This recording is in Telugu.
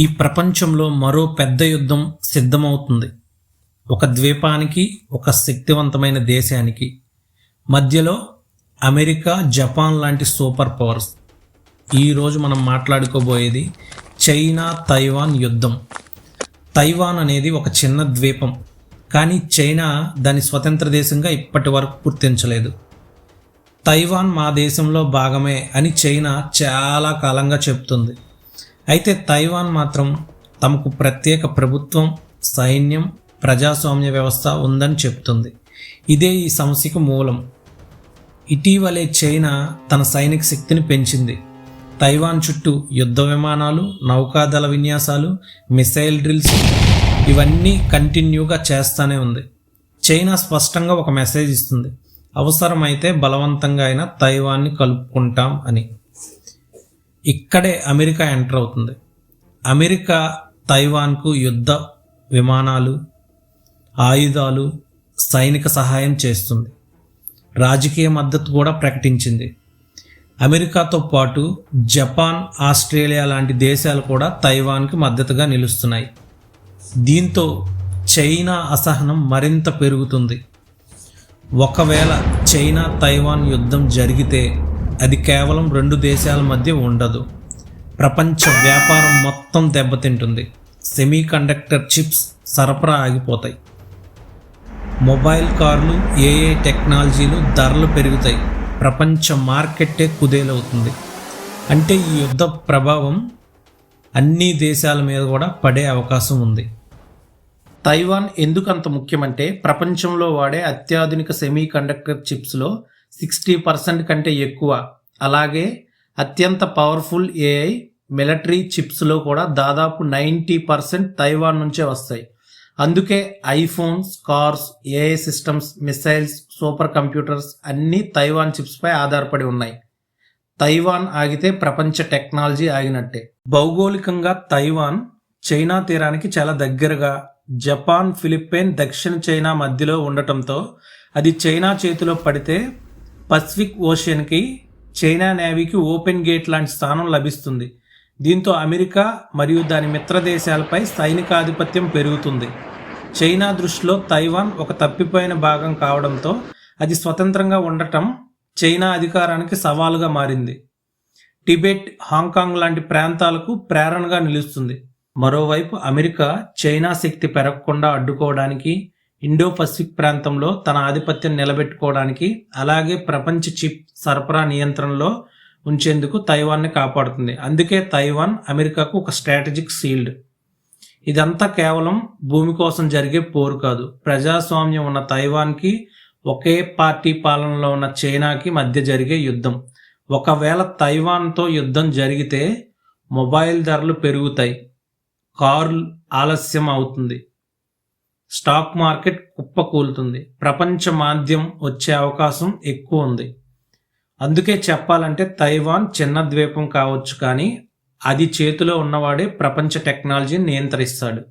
ఈ ప్రపంచంలో మరో పెద్ద యుద్ధం సిద్ధమవుతుంది. ఒక ద్వీపానికి ఒక శక్తివంతమైన దేశానికి మధ్యలో అమెరికా జపాన్ లాంటి సూపర్ పవర్స్. ఈరోజు మనం మాట్లాడుకోబోయేది చైనా తైవాన్ యుద్ధం. తైవాన్ అనేది ఒక చిన్న ద్వీపం కానీ చైనా దాని స్వతంత్ర దేశంగా ఇప్పటి వరకు గుర్తించలేదు. తైవాన్ మా దేశంలో భాగమే అని చైనా చాలా కాలంగా చెప్తుంది. అయితే తైవాన్ మాత్రం తమకు ప్రత్యేక ప్రభుత్వం సైన్యం ప్రజాస్వామ్య వ్యవస్థ ఉందని చెప్తుంది. ఇదే ఈ సమస్యకు మూలం. ఇటీవలే చైనా తన సైనిక శక్తిని పెంచింది. తైవాన్ చుట్టూ యుద్ధ విమానాలు నౌకాదళ విన్యాసాలు మిసైల్ డ్రిల్స్ ఇవన్నీ కంటిన్యూగా చేస్తూనే ఉంది. చైనా స్పష్టంగా ఒక మెసేజ్ ఇస్తుంది. అవసరమైతే బలవంతంగా అయినా తైవాన్ని కలుపుకుంటాం అని. ఇక్కడే అమెరికా ఎంటర్ అవుతుంది. అమెరికా తైవాన్కు యుద్ధ విమానాలు ఆయుధాలు సైనిక సహాయం చేస్తుంది. రాజకీయ మద్దతు కూడా ప్రకటించింది. అమెరికాతో పాటు జపాన్ ఆస్ట్రేలియా లాంటి దేశాలు కూడా తైవాన్కి మద్దతుగా నిలుస్తున్నాయి. దీంతో చైనా అసహనం మరింత పెరుగుతుంది. ఒకవేళ చైనా తైవాన్ యుద్ధం జరిగితే అది కేవలం రెండు దేశాల మధ్య ఉండదు. ప్రపంచ వ్యాపారం మొత్తం దెబ్బతింటుంది. సెమీ కండక్టర్ చిప్స్ సరఫరా ఆగిపోతాయి. మొబైల్ కార్లు ఏఏ టెక్నాలజీలు ధరలు పెరుగుతాయి. ప్రపంచ మార్కెట్టే కుదేలవుతుంది. అంటే ఈ యుద్ధ ప్రభావం అన్ని దేశాల మీద కూడా పడే అవకాశం ఉంది. తైవాన్ ఎందుకంత ముఖ్యమంటే ప్రపంచంలో వాడే అత్యాధునిక సెమీ కండక్టర్ చిప్స్లో సిక్స్టీ పర్సెంట్ కంటే ఎక్కువ. అలాగే అత్యంత పవర్ఫుల్ ఏఐ మిలిటరీ చిప్స్లో కూడా దాదాపు నైంటీ పర్సెంట్ తైవాన్ నుంచే వస్తాయి. అందుకే iPhones cars AI systems missiles supercomputers అన్నీ తైవాన్ చిప్స్పై ఆధారపడి ఉన్నాయి. తైవాన్ ఆగితే ప్రపంచ టెక్నాలజీ ఆగినట్టే. భౌగోళికంగా తైవాన్ చైనా తీరానికి చాలా దగ్గరగా జపాన్ ఫిలిప్పైన్ దక్షిణ చైనా మధ్యలో ఉండటంతో అది చైనా చేతిలో పడితే పసిఫిక్ ఓషియన్కి చైనా నేవీకి ఓపెన్ గేట్ లాంటి స్థానం లభిస్తుంది. దీంతో అమెరికా మరియు దాని మిత్ర దేశాలపై సైనికాధిపత్యం పెరుగుతుంది. చైనా దృష్టిలో తైవాన్ ఒక తప్పిపోయిన భాగం కావడంతో అది స్వతంత్రంగా ఉండటం చైనా అధికారానికి సవాలుగా మారింది. టిబెట్ హాంకాంగ్ లాంటి ప్రాంతాలకు ప్రేరణగా నిలుస్తుంది. మరోవైపు అమెరికా చైనా శక్తి పెరగకుండా అడ్డుకోవడానికి ఇండో పసిఫిక్ ప్రాంతంలో తన ఆధిపత్యం నిలబెట్టుకోవడానికి అలాగే ప్రపంచ చిప్ సరఫరా నియంత్రణలో ఉంచేందుకు తైవాన్ని కాపాడుతుంది. అందుకే తైవాన్ అమెరికాకు ఒక స్ట్రాటజిక్ సీల్డ్. ఇదంతా కేవలం భూమి కోసం జరిగే పోరు కాదు. ప్రజాస్వామ్యం ఉన్న తైవాన్కి ఒకే పార్టీ పాలనలో ఉన్న చైనాకి మధ్య జరిగే యుద్ధం. ఒకవేళ తైవాన్తో యుద్ధం జరిగితే మొబైల్ ధరలు పెరుగుతాయి. కార్లు ఆలస్యం అవుతుంది. స్టాక్ మార్కెట్ కుప్పకూలుతుంది. ప్రపంచ మాధ్యం వచ్చే అవకాశం ఎక్కువ ఉంది. అందుకే చెప్పాలంటే తైవాన్ చిన్న ద్వీపం కావచ్చు కానీ అది చేతిలో ఉన్నవాడే ప్రపంచ టెక్నాలజీని నియంత్రిస్తాడు.